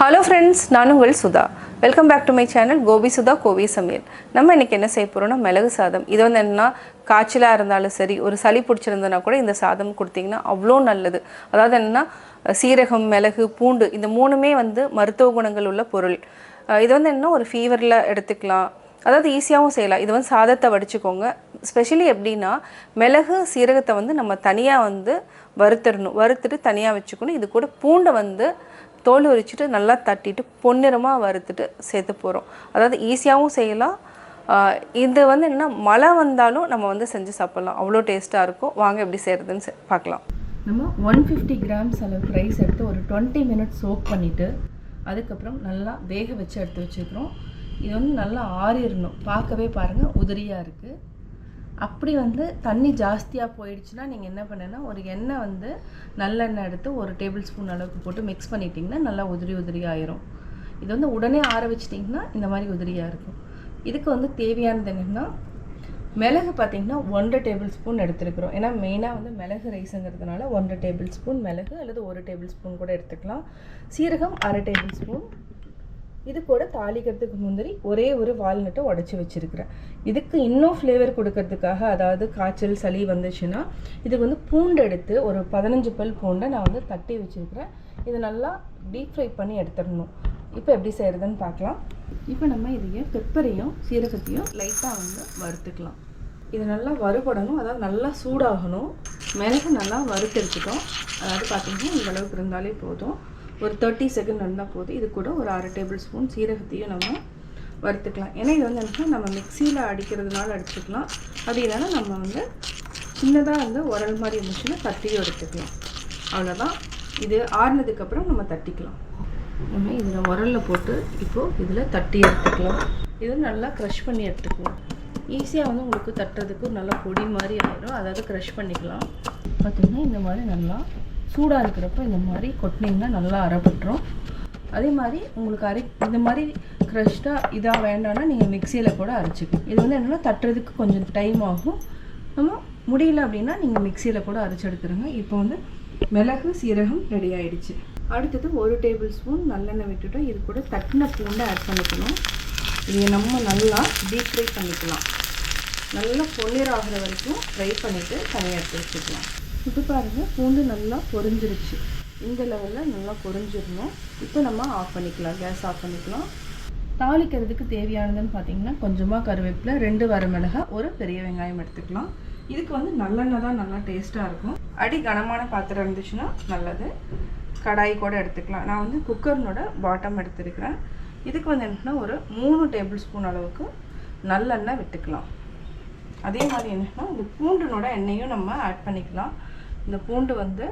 Hello friends நான் உங்கள் Sudha. Welcome back to my channel Gopi Sudha கோவி சமையல் நம்ம இன்னைக்கு என்ன செய்ய போகிறோம்னா மிளகு சாதம். இது வந்து என்னென்னா காய்ச்சலாக இருந்தாலும் சரி ஒரு சளி பிடிச்சிருந்தனா கூட இந்த சாதம் கொடுத்தீங்கன்னா அவ்வளோ நல்லது. அதாவது என்னன்னா சீரகம் மிளகு பூண்டு இந்த மூணுமே வந்து மருத்துவ குணங்கள் உள்ள பொருள். இது வந்து என்ன ஒரு ஃபீவரில் எடுத்துக்கலாம். அதாவது ஈஸியாகவும் செய்யலாம். இது வந்து சாதத்தை வடிச்சுக்கோங்க. ஸ்பெஷலி எப்படின்னா மிளகு சீரகத்தை வந்து நம்ம தனியாக வந்து வறுத்துடணும். வறுத்துட்டு தனியாக வச்சுக்கணும். இது கூட பூண்டை வந்து தோல் உரிச்சிட்டு நல்லா தட்டிட்டு பொன்னிறமாக வறுத்துட்டு சேர்த்து போகிறோம் அதாவது ஈஸியாகவும் செய்யலாம். இது வந்து என்னென்னா மழை வந்தாலும் நம்ம வந்து செஞ்சு சாப்பிட்லாம். அவ்வளோ டேஸ்ட்டாக இருக்கும். வாங்க எப்படி செய்கிறதுன்னு செ- பார்க்கலாம். நம்ம ஒன் ஃபிஃப்டி கிராம்ஸ் அளவுக்கு ரைஸ் எடுத்து ஒரு டுவெண்ட்டி மினிட்ஸ் சோக் பண்ணிவிட்டு அதுக்கப்புறம் நல்லா வேக வச்சு எடுத்து வச்சுருக்கிறோம். இது வந்து நல்லா ஆறிடணும் பார்க்கவே பாருங்கள் உதிரியாக இருக்குது அப்படி வந்து தண்ணி ஜாஸ்தியாக போயிடுச்சுன்னா நீங்கள் என்ன பண்ணுன்னா ஒரு எண்ணெய் வந்து நல்லெண்ணெய் எடுத்து ஒரு டேபிள் ஸ்பூன் அளவுக்கு போட்டு மிக்ஸ் பண்ணிட்டிங்கன்னா நல்லா உதிரி உதிரி ஆயிரும். இது வந்து உடனே ஆற வச்சிட்டிங்கன்னா இந்த மாதிரி உதிரியாக இருக்கும். இதுக்கு வந்து தேவையானது என்னென்னா மிளகு பார்த்தீங்கன்னா ஒன்றரை டேபிள் ஸ்பூன் எடுத்துருக்குறோம். ஏன்னா மெயினாக வந்து மிளகு ரைஸுங்கிறதுனால ஒன்றரை டேபிள் ஸ்பூன் மிளகு அல்லது ஒரு டேபிள் ஸ்பூன் கூட எடுத்துக்கலாம். சீரகம் அரை டேபிள் ஸ்பூன் இது கூட தாளிக்கிறதுக்கு முந்திரி ஒரே ஒரு வால்நட்டை உடச்சி வச்சுருக்கிறேன். இதுக்கு இன்னும் ஃப்ளேவர் கொடுக்கறதுக்காக அதாவது காய்ச்சல் சளி வந்துச்சுன்னா இதுக்கு வந்து பூண்டு எடுத்து ஒரு பதினஞ்சு பல் பூண்டை நான் வந்து தட்டி வச்சுருக்கிறேன். இது நல்லா டீப் ஃப்ரை பண்ணி எடுத்துடணும். இப்போ எப்படி செய்கிறதுன்னு பார்க்கலாம். இப்போ நம்ம இதையே பெப்பரையும் சீரகத்தையும் லைட்டாக வந்து வறுத்துக்கலாம். இது நல்லா வறுபடணும். அதாவது நல்லா சூடாகணும். மிளகு நல்லா வறுத்தெடுத்துட்டோம் அதாவது பார்த்திங்கன்னா இந்த அளவுக்கு இருந்தாலே போதும். ஒரு தேர்ட்டி செகண்ட் இருந்தால் போதும். இது கூட ஒரு அரை டேபிள் ஸ்பூன் சீரகத்தையும் நம்ம வறுத்துக்கலாம். ஏன்னா இது வந்து என்னன்னா நம்ம மிக்சியில் அடிக்கிறதுனால அடிச்சுக்கலாம். அது இல்லைன்னா நம்ம வந்து சின்னதாக வந்து உரல் மாதிரி இருந்துச்சுன்னா தட்டியும் எடுத்துக்கலாம். அவ்வளோதான் இது ஆறுனதுக்கப்புறம் நம்ம தட்டிக்கலாம். நம்ம இதில் உரலில் போட்டு இப்போது இதில் தட்டி எடுத்துக்கலாம். இது நல்லா க்ரஷ் பண்ணி எடுத்துக்கலாம். ஈஸியாக வந்து உங்களுக்கு தட்டுறதுக்கு நல்லா பொடி மாதிரி ஆயிடும் அதாவது க்ரஷ் பண்ணிக்கலாம். பார்த்தீங்கன்னா இந்த மாதிரி நல்லா சூடாக இருக்கிறப்ப இந்த மாதிரி கொட்டினீங்கன்னா நல்லா அரைப்பட்டுரும். அதே மாதிரி உங்களுக்கு அரை இந்த மாதிரி க்ரஷ்டாக இதாக வேண்டாம்னா நீங்கள் மிக்சியில் கூட அரைச்சிக்கணும் இது வந்து என்னென்னா தட்டுறதுக்கு கொஞ்சம் டைம் ஆகும். நம்ம முடியல அப்படின்னா நீங்கள் மிக்சியில் கூட அரைச்சி எடுத்துருங்க. இப்போ வந்து மிளகு சீரகம் ரெடி ஆகிடுச்சு அடுத்தது ஒரு டேபிள் ஸ்பூன் நல்லெண்ணெய் விட்டுட்டோம் இது கூட தட்டின பூண்டை ஆட் பண்ணிக்கணும். இதை நம்ம நல்லா டீப் ஃப்ரை பண்ணிக்கலாம். நல்லா பொன்னீர் ஆகிற வரைக்கும் ஃப்ரை பண்ணிவிட்டு தனியாக எடுத்து வச்சுக்கலாம். இப்போ பாருங்கள் பூண்டு நல்லா பொரிஞ்சிருச்சு. இந்த லெவலில் நல்லா பொரிஞ்சிடணும். இப்போ நம்ம ஆஃப் பண்ணிக்கலாம் கேஸ் ஆஃப் பண்ணிக்கலாம். தாளிக்கிறதுக்கு தேவையானதுன்னு பார்த்தீங்கன்னா கொஞ்சமாக கருவேப்பிலை ரெண்டு வரமிளகா ஒரு பெரிய வெங்காயம் எடுத்துக்கலாம். இதுக்கு வந்து நல்லெண்ணெய் தான் நல்லா டேஸ்ட்டாக இருக்கும். அடி கனமான பாத்திரம் இருந்துச்சுன்னா நல்லது. கடாய் கூட எடுத்துக்கலாம். நான் வந்து குக்கர்னோட பாட்டம் எடுத்துருக்கிறேன். இதுக்கு வந்து என்னன்னா ஒரு மூணு டேபிள் ஸ்பூன் அளவுக்கு நல்லெண்ணெய் விட்டுக்கலாம். அதே மாதிரி என்னன்னா இந்த பூண்டுனோட எண்ணெயும் நம்ம ஆட் பண்ணிக்கலாம். இந்த பூண்டு வந்து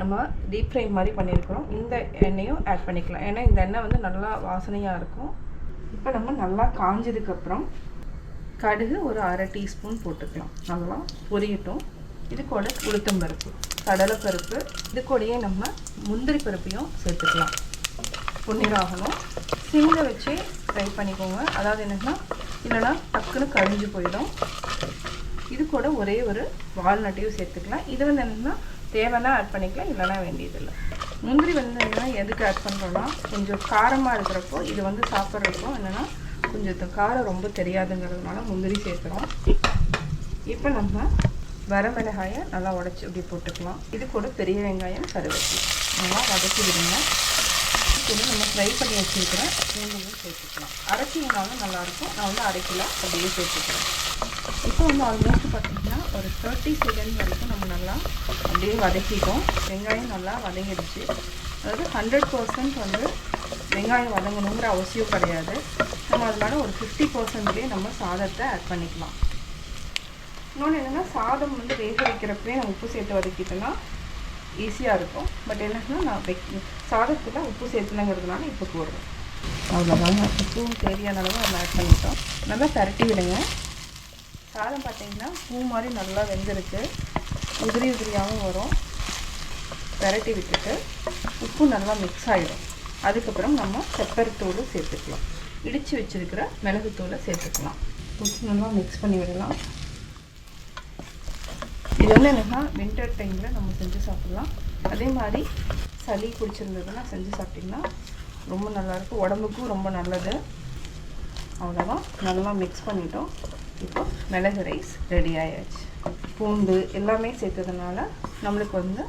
நம்ம டீப் ஃப்ரை மாதிரி பண்ணியிருக்கிறோம். இந்த எண்ணெயும் ஆட் பண்ணிக்கலாம். ஏன்னா இந்த எண்ணெய் வந்து நல்லா வாசனையாக இருக்கும். இப்போ நம்ம நல்லா காஞ்சதுக்கப்புறம் கடுகு ஒரு அரை டீஸ்பூன் போட்டுக்கலாம். நல்லா பொரியட்டும். இது கூட உளுத்தம் பருப்பு கடலைப்பருப்பு இது கூடயே நம்ம முந்திரி பருப்பையும் சேர்த்துக்கலாம். பொன்னிராகணும் சிம்மில் வச்சு ஃப்ரை பண்ணிக்கோங்க. அதாவது என்னென்னா இல்லைன்னா டக்குன்னு கழிஞ்சு போயிடும். இது கூட ஒரே ஒரு வால்நட்டையும் சேர்த்துக்கலாம். இது வந்து என்னன்னா தேவைன்னா ஆட் பண்ணிக்கலாம் இல்லைனா வேண்டியதில்லை. முந்திரி வந்து என்னென்னா எதுக்கு ஆட் பண்ணுறோன்னா கொஞ்சம் காரமாக இருக்கிறப்போ இது வந்து சாப்பிட்றப்போ என்னென்னா கொஞ்சம் காரம் ரொம்ப தெரியாதுங்கிறதுனால முந்திரி சேர்க்குறோம். இப்போ நம்ம வரமிளகாயை நல்லா உடச்சி இப்படி போட்டுக்கலாம். இது கூட பெரிய வெங்காயம் கருவேப்பிலை. நல்லா வதக்கி விடுங்க. இது நம்ம ஃப்ரை பண்ணி வச்சுருக்கிறேன். பூண்டையும் சேர்த்துக்கலாம். அரைச்சிங்கனாலும் நல்லாயிருக்கும். நான் வந்து அரைக்கல அப்படியே சேர்த்துக்கிறேன். இப்போ வந்து ஆல்மோஸ்ட் பார்த்தீங்கன்னா ஒரு தேர்ட்டி செகண்ட் வரைக்கும் நம்ம நல்லா அப்படியே வதக்கிட்டோம். வெங்காயம் நல்லா வதங்கிடுச்சு. அதாவது ஹண்ட்ரட் பர்சன்ட் வந்து வெங்காயம் வதங்கணுங்கிற அவசியம் கிடையாது. நம்ம அதனால ஒரு ஃபிஃப்டி பர்சன்ட்லேயே நம்ம சாதத்தை ஆட் பண்ணிக்கலாம். இன்னொன்று என்னென்னா சாதம் வந்து வேக வைக்கிறப்பவே நம்ம உப்பு சேர்த்து வதக்கிட்டோம்னா ஈஸியாக இருக்கும். பட் என்னன்னா நான் வெக் சாதத்தில் உப்பு சேர்த்துலங்கிறதுனால இப்போ போடுறேன். அவ்வளோதாங்க உப்பும் தேவையான அளவு அதில் ஆட் பண்ணிட்டோம். நல்லா பரட்டி விடுங்க. சாதம் பார்த்தீங்கன்னா பூ மாதிரி நல்லா வெந்திருக்கு. உதிரி உதிரியாகவும் வரும். பரட்டி விட்டுட்டு உப்பு நல்லா மிக்ஸ் ஆகிடும் அதுக்கப்புறம் நம்ம பெப்பர் சேர்த்துக்கலாம். இடித்து வச்சிருக்கிற மிளகுத்தூளை சேர்த்துக்கலாம். உப்பு நல்லா மிக்ஸ் பண்ணி விடலாம். இது வந்து என்னன்னா வின்டர் டைமில் நம்ம செஞ்சு சாப்பிட்லாம். அதே மாதிரி சளி பிடிச்சிருந்ததுன்னா செஞ்சு சாப்பிட்டிங்கன்னா ரொம்ப நல்லாயிருக்கும் உடம்புக்கும் ரொம்ப நல்லது. அவ்வளோதான் நல்லா மிக்ஸ் பண்ணிட்டோம். இப்போ மிளகு ரைஸ் ரெடி ஆயாச்சு. பூண்டு எல்லாமே சேர்த்ததுனால நம்மளுக்கு வந்து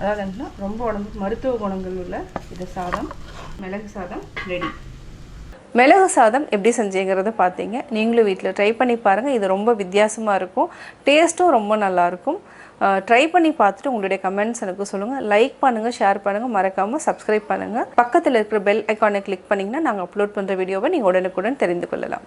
அதாவது என்னன்னா ரொம்ப உடம்புக்கு மருத்துவ குணங்கள் உள்ள இது சாதம் மிளகு சாதம் ரெடி மிளகு சாதம் எப்படி செஞ்சேங்கிறத பார்த்தீங்க. நீங்களும் வீட்டில் ட்ரை பண்ணி பாருங்கள் இது ரொம்ப வித்தியாசமாக இருக்கும். டேஸ்ட்டும் ரொம்ப நல்லாயிருக்கும். ட்ரை பண்ணி பார்த்துட்டு உங்களுடைய கமெண்ட்ஸ் எனக்கு சொல்லுங்கள் லைக் பண்ணுங்கள் ஷேர் பண்ணுங்கள் மறக்காமல் சப்ஸ்கிரைப் பண்ணுங்கள் பக்கத்தில் இருக்கிற பெல் ஐக்கானை கிளிக் பண்ணிங்கன்னா நாங்கள் அப்லோட் பண்ணுற வீடியோவை நீங்கள் உடனுக்குடன் தெரிந்து கொள்ளலாம்.